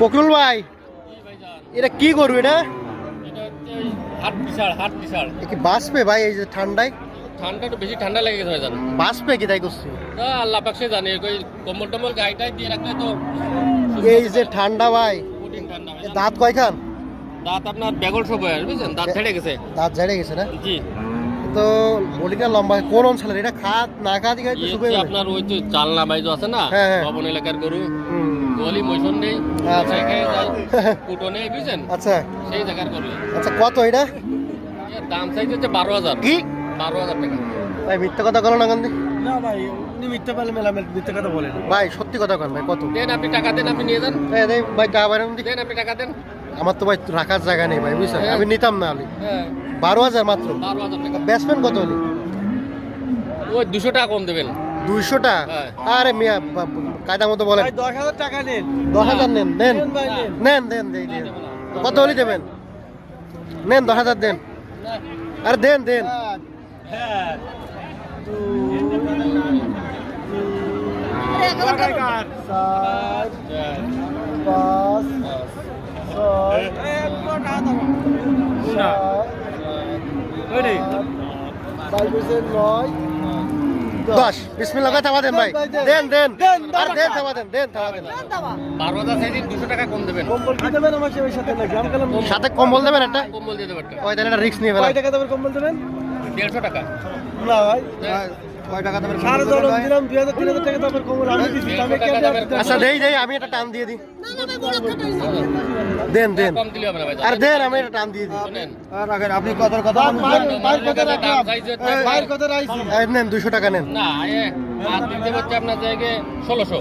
পকরুল ভাই এটা কি করব এটা? কি বাঁচবে ভাই এই যে ঠান্ডায়? ঠান্ডা একটু বেশি ঠান্ডা লেগে গেছে জানো। বাঁচবে কি তাই করছি? আল্লাহ পাকসে জানে ওই কম্বল টম্বল গাইটাই দিয়ে রাখলে তো এই যে ঠান্ডা ভাই দাঁত কয়খান? দাঁত আপনার বেগল সব হয়ে বুঝছেন? দাঁত ছেড়ে গেছে। দাঁত ঝেড়ে গেছে না? জি। তো বডিটা লম্বা কোন অঞ্চলের এটা খাত না খাত খাইতে ইয়ে শুকিয়ে আপনার ওই যে চালনা বাইজো আছে না হ্যাঁ, হ্যাঁ। ভবন এলাকার গরু। গলি মৈশন নেই আচ্ছা। সেখানে কুটো নেই বুঝছেন? আচ্ছা। সেই জায়গার গরু। আচ্ছা কত এটা? দাম চাইছে হচ্ছে বারো হাজার। কি? বারো হাজার টাকা। ভাই মিথ্যা কথা বলো না কান্দি না ভাই উনি মিথ্যা পেলে মেলা মিথ্যা কথা বলেন ভাই সত্যি কথা কন ভাই কত? দেন আপনি টাকা দেন আপনি নিয়ে যান। এই দেই ভাই টাকা দেন আপনি টাকা দেন। আমার তো ভাই রাখার জায়গা নেই ভাই বুঝছেন? হ্যাঁ। আমি নিতাম না আলি হ্যাঁ। বারো হাজার মাত্র? বারো হাজার টাকা। ব্যাটসম্যান কত হলি? ওই দুশো টাকা কম দেবেন। দুইশোটা হ্যাঁ। আরে মিয়া কায়দা মতো বলেন। ভাই দশ হাজার টাকা নেন। দশ হাজার নেন নেন। নেন ভাই নেন। নেন দেন দেন দেন কত হলি দেবেন? নেন দশ হাজার দেন। আরে দেন দেন। হ্যাঁ। পাঁচ ছয় বাইশ নয় দশ। বিসমিল্লা করে থাবা দেন ভাই। দেন দেন আর দেন থাবা দেন দেন থামা দেন বারো হাজার চাইছেন দুশো টাকা কম দেবেন। কম্বল কি দেবেন আমার সাথে? না গ্রাম কালাম সাথে কম্বল দেবেন একটা? কম্বল দিয়ে দেবেন ওই তাহলে একটা রিস্ক নিয়ে ফেলা কয় টাকা দেবেন কম্বল দেবেন? দেড়শো টাকা। না ভাই। কয় টাকা দেবেন সাড়ে দশ দিলাম দুই হাজার তিন হাজার টাকা দেবেন কম্বল আমি দিচ্ছি আমি কে দেবেন আচ্ছা দেই দেই আমি একটা টান দিয়ে দিই। দেন দেন। আর দেন আমি একটা টান দিয়ে দিই। আপনি কত কথা বাইর কথা বাইর কথা রাখছি। নেন দুশো টাকা নেন। না আপনার জায়গায় ষোলোশো।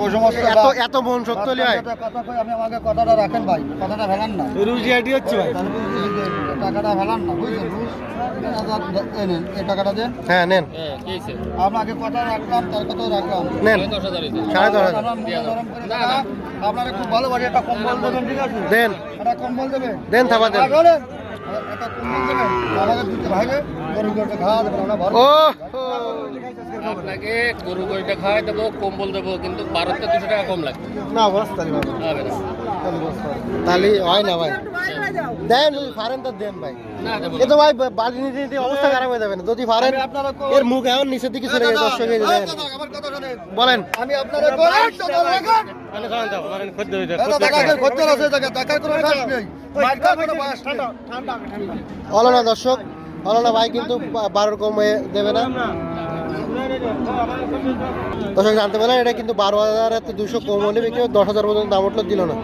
ওই সমস্ত এত এত মন সত্য হলে হয় কথা কই আপনি আমাকে কথাটা রাখেন ভাই কথাটা ফেলান না। রুজি আইডি হচ্ছে ভাই। তাহলে বুঝলেন যে টাকাটা ফেলান না বুঝলেন বুঝ এই টাকাটা দেন। হ্যাঁ নেন। হ্যাঁ কি হয়েছে আপনাকে কথা রাখলাম তার কথা রাখলাম। নেন। সাড়ে দশ হাজার। আপনাকে খুব ভালোবাসি একটা কম্বল দেবেন ঠিক আছে? দেন। একটা কম্বল দেবেন। দেন থামা দেন। একটা কম্বল দেবেন। আমাদের দুটো ভাইরে গরু গরুটা খাওয়া দেবেন আমরা ভর ও আপনাকে গরু গরুটা খাওয়াই দেবো কম্বল দেবো কিন্তু বারোতে দুশো টাকা কম লাগবে। না বস্তা হবে না। তাহলে হয় না ভাই। দেন যদি ফারেন তো দেন ভাই। এ তো ভাই বাড়ি নিতে নিতে অবস্থা খারাপ হয়ে যাবে না। যদি ফারেন এর মুখ এমন নিচের দিকে চলে যায় দর্শক এই যে এই দেখেন। দাদা, আমার কথা শোনেন। বলেন। আমি আছে, টাকা- কোনো নেই। হলো না দর্শক হলো না ভাই কিন্তু বারোর কমে দেবে না। দর্শক জানতে পারলেন, এটা কিন্তু বারো হাজার দুশো কম হলে বিক্রি দশ হাজার পর্যন্ত দাম উঠল, দিল না।